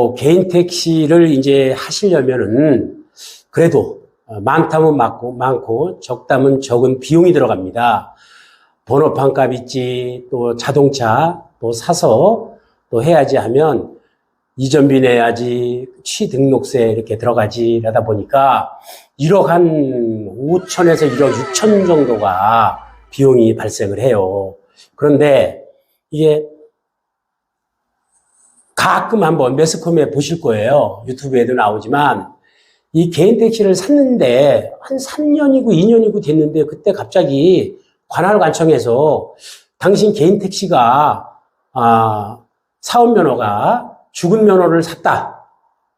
뭐 개인 택시를 이제 하시려면은 그래도 어, 많다면 많고, 많고 적다면 적은 비용이 들어갑니다. 번호판 값 있지, 또 자동차 또 사서 또 해야지 하면 이전비 내야지, 취등록세 이렇게 들어가지 이러다 보니까 1억 한 5천에서 1억 6천 정도가 비용이 발생을 해요. 그런데 이게 가끔 한번 매스컴에 보실 거예요. 유튜브에도 나오지만 이 개인 택시를 샀는데 한 3년이고 2년이고 됐는데 그때 갑자기 관할관청에서 당신 개인 택시가 아, 사업 면허가 죽은 면허를 샀다.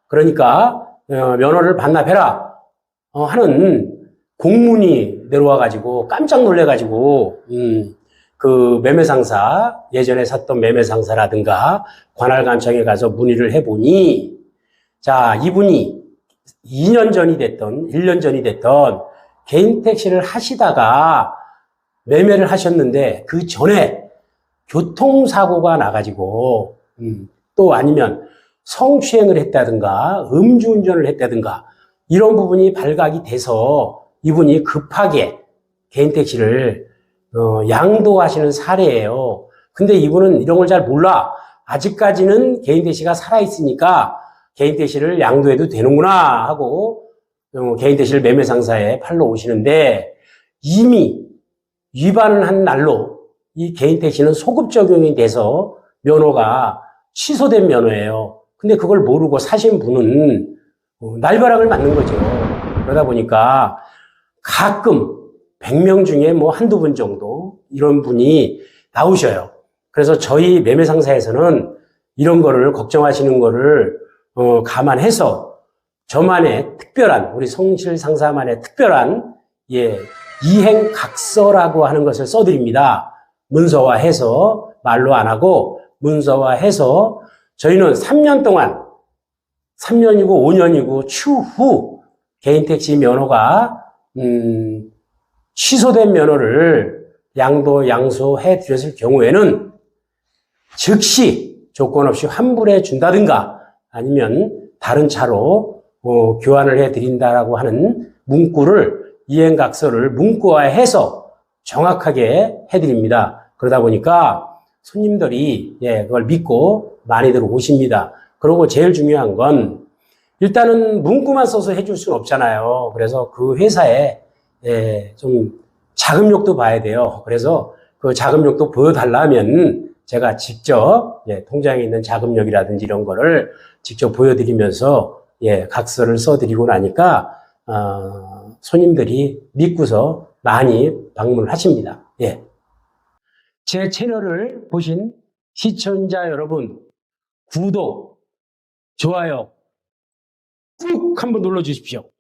그러니까 어, 면허를 반납해라 어, 하는 공문이 내려와 가지고 깜짝 놀래 가지고 음, 그 매매상사 예전에 샀던 매매상사라든가 관할관청에 가서 문의를 해보니 자 이분이 2년 전이 됐던 1년 전이 됐던 개인 택시를 하시다가 매매를 하셨는데 그 전에 교통사고가 나가지고 음, 또 아니면 성추행을 했다든가 음주운전을 했다든가 이런 부분이 발각이 돼서 이분이 급하게 개인 택시를 어, 양도하시는 사례예요. 근데 이분은 이런 걸 잘 몰라. 아직까지는 개인 택시가 살아있으니까 개인 택시를 양도해도 되는구나 하고 어, 개인 택시를 매매 상사에 팔러 오시는데 이미 위반을 한 날로 이 개인 택시는 소급 적용이 돼서 면허가 취소된 면허예요. 근데 그걸 모르고 사신 분은 어, 날벼락을 맞는 거죠. 그러다 보니까 가끔 100명 중에 뭐 한두 분 정도 이런 분이 나오셔요. 그래서 저희 매매 상사에서는 이런 거를 걱정하시는 거를 어, 감안해서 저만의 특별한 우리 송실 상사만의 특별한 예, 이행 각서라고 하는 것을 써드립니다. 문서화해서 말로 안 하고 문서화해서 저희는 3년 동안 3년이고 5년이고 추후 개인 택시 면허가 음, 취소된 면허를 양도 양소해 드렸을 경우에는 즉시 조건 없이 환불해 준다든가 아니면 다른 차로 어, 교환을 해 드린다라고 하는 문구를 이행각서를 문구화해서 정확하게 해 드립니다. 그러다 보니까 손님들이 예, 그걸 믿고 많이들 오십니다. 그리고 제일 중요한 건 일단은 문구만 써서 해줄 수는 없잖아요. 그래서 그 회사에 예, 좀 자금력도 봐야 돼요. 그래서 그 자금력도 보여달라면 제가 직접 예, 통장에 있는 자금력이라든지 이런 거를 직접 보여드리면서 예, 각서를 써드리고 나니까 어, 손님들이 믿고서 많이 방문을 하십니다. 예. 제 채널을 보신 시청자 여러분 구독, 좋아요 꾹 한번 눌러 주십시오.